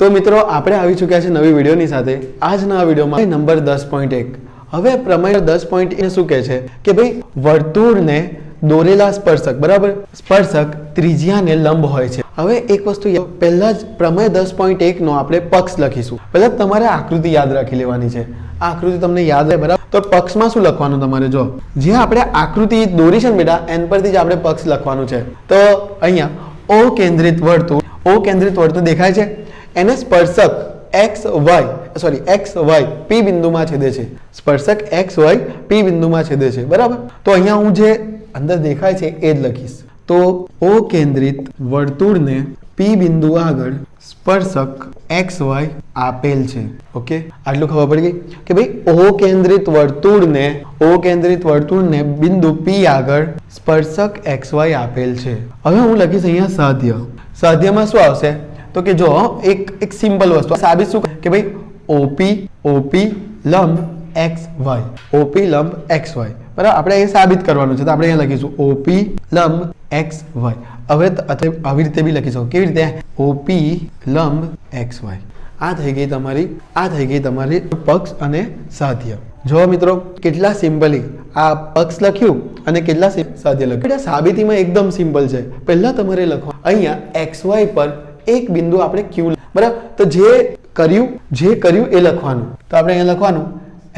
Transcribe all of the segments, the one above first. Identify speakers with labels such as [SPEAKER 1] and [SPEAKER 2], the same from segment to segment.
[SPEAKER 1] તો મિત્રો, આપણે આવી ચૂક્યા છે નવી વિડીયોની સાથે. આજના વિડીયોમાં નંબર દસ પોઈન્ટ એક. હવે પ્રમેય દસ પોઈન્ટ એ શું કહે છે? કે ભાઈ, વર્તુળને દોરેલા સ્પર્શક, બરાબર? સ્પર્શક ત્રિજ્યાને લંબ હોય છે. હવે એક વસ્તુ પહેલા જ પ્રમેય દસ પોઈન્ટ એક નો આપણે પક્ષ લખીશું. પહેલા તમારે આકૃતિ યાદ રાખી લેવાની છે. આ આકૃતિ તમને યાદ રહે, બરાબર? તો પક્ષમાં શું લખવાનું તમારે? જો જે આપણે આકૃતિ દોરી છે ને બેટા, એન પરથી જ આપણે પક્ષ લખવાનું છે. તો અહીંયા ઓ કેન્દ્રિત વર્તુળ ઓ કેન્દ્રિત વર્તુળ દેખાય છે? એને સ્પર્શક X Y sorry X Y P બિંદુમાં છેદે છે. સ્પર્શક એક્સ વાય પી બિંદુમાં છેદે છે. બરાબર? તો અહીંયા હું જે અંદર દેખાય છે એ જ લખીશ. તો ઓ કેન્દ્રિત વર્તુળને પી બિંદુ આગળ સ્પર્શક એક્સ વાય આપેલ છે. ઓકે? આટલું ખબર પડી ગઈ? કે ભાઈ ઓ કેન્દ્રિત વર્તુળને ઓ કેન્દ્રિત વર્તુળને બિંદુ પી આગળ સ્પર્શક એક્સ વાય આપેલ છે. હવે હું લખીશ અહીંયા સાધ્ય. સાધ્યમાં શું આવશે? તો કે જો એક એક સિમ્પલ વસ્તુ. સાબિત શું કે ભાઈ, ઓપી ઓપી, લંબ, એક્સ, વાય. ઓપી, લંબ, એક્સ, વાય. બરાબર? આપણે એ સાબિત કરવાનું છે. તો આપણે અહીંયા લખીશું, ઓપી, લંબ, એક્સ, વાય. હવે આવી રીતે બી લખી શકો. કેવી રીતે? ઓપી, લંબ, એક્સ, વાય. આ થઈ ગઈ તમારી, આ થઈ ગઈ તમારી પક્ષ અને સાધ્ય. જો મિત્રો, કેટલા સિમ્પલી આ પક્ષ લખ્યું અને કેટલા સાધ્ય લખ્યું. સાબિતીમાં એકદમ સિમ્પલ છે. પહેલા તમારે લખો અહીંયા એક્સ, વાય પર એક બિંદુ આપણે ક્યુ બરાબર? તો જે કર્યું જે કર્યું એ લખવાનું. તો આપણે અહીંયા લખવાનું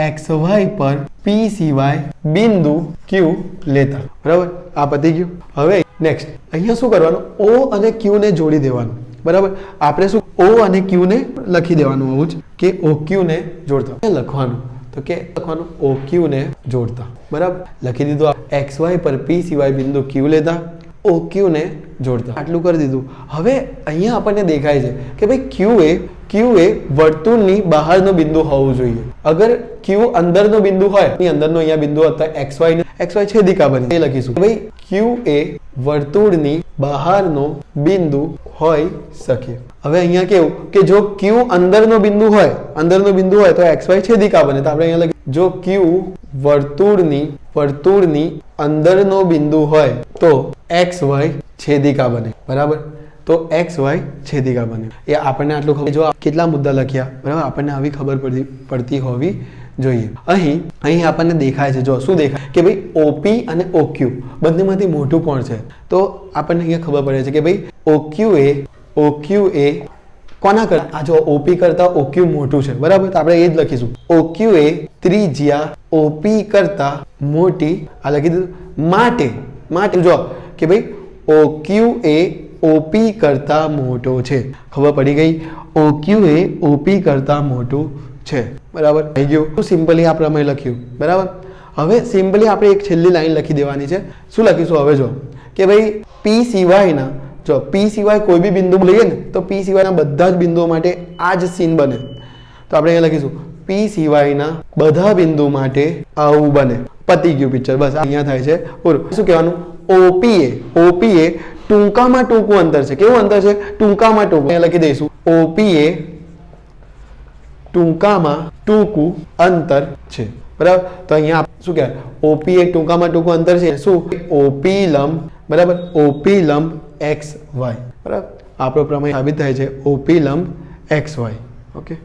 [SPEAKER 1] એક્સ વાય પર પી સિવાય બિંદુ ક્યુ લેતા. બરાબર? આ પતી ગયું. હવે નેક્સ્ટ અહીંયા શું કરવાનું? ઓ અને ક્યુ ને જોડી દેવાનું. બરાબર? આપણે શું ઓ અને ક્યુ ને લખી દેવાનું આવું જ, કે ઓ ક્યુ ને જોડતા. લખવાનું. તો કે લખવાનું ઓ ક્યુ ને જોડતા. બરાબર? લખી દીધું એક્સ વાય પર પી સિવાય બિંદુ ક્યુ લેતા. ઓ ક્યુ ને જોડતા. આટલું કરી દીધું. હવે અહીંયા આપણને દેખાય છે કે ભાઈ ક્યુ એ ક્યુ એ વર્તુળની બહારનો બિંદુ હોવું જોઈએ. અગર ક્યુ અંદરનો બિંદુ હોય એની અંદરનો અહીંયા બિંદુ હતા એક્સ વાય એક્સ વાય છેદિકા બની. એ લખીશું. ભાઈ ક્યુ એ વર્તુળની બહારનો બિંદુ હોઈ શકે. હવે અહીંયા કેવું કે જો ક્યુ અંદરનો બિંદુ હોય અંદરનો બિંદુ હોય તો એક્સ વાય છેદિકા બને. તો આપણે અહીંયા લખી જો ક્યુ વર્તુળની વર્તુળની અંદરનો બિંદુ હોય તો એક્સ વાય છેદિકા બને. બરાબર? તો એક્સ વાય છેદિકા બને. એ આપણને આટલું ખબર જો કેટલા મુદ્દા લખ્યા, બરાબર? આપણને આવી ખબર પડતી પડતી હોવી જોઈએ. અહીં અહીં આપણને દેખાય છે. જો શું દેખાય? કે ભાઈ ઓપી અને ઓક્યુ બંનેમાંથી મોટું કોણ છે? તો આપણને અહીંયા ખબર પડે છે કે ભાઈ ઓક્યુ એ ઓક્યુ એ કોના કરતા આ જો ઓપી કરતા ઓક્યુ મોટું છે. બરાબર? તો આપણે એ જ લખીશું. ઓક્યુ એ ત્રિજ્યા ઓપી કરતા મોટી આ લખી દીધું. માટે માટે જો કે ભાઈ ઓક્યુ એ ઓપી કરતા મોટો છે. ખબર પડી ગઈ? ઓક્યુ એ ઓપી કરતા મોટું છે. બરાબર? થઈ ગયું. સિમ્પલી આ પ્રમાણે લખ્યું. બરાબર? હવે સિમ્પલી આપણે એક છેલ્લી લાઈન લખી દેવાની છે. શું લખીશું હવે જો? કે ભાઈ પી સિવાયના, જો પી સિવાય કોઈ બી બિંદુ લઈએ ને, તો પી સિવાયના બધા જ બિંદુઓ માટે આ જ સીન બને. તો આપણે અહીંયા લખીશું. પી સિવાયના બધા બિંદુ માટે આવું બને. પતી ગયું પિક્ચર બસ અહીંયા થાય છે. પૂરું શું કહેવાનું? ઓપી ઓપીએ ટૂંકામાં ટૂંકું અંતર છે. કેવું અંતર છે? ટૂંકામાં ટૂંકું. લખી દઈશું. ઓપીએ ટૂંકામાં ટૂંકું અંતર છે. બરાબર? તો અહીંયા શું કહેવાય? ઓપી એ ટૂંકામાં ટૂંકું અંતર છે. શું? ઓપી લંબ. બરાબર? ઓપી લંબ એક્સ વાય બરાબર? આપણો પ્રમેય સાબિત થાય છે. ઓપી લંબ એક્સ વાય ઓકે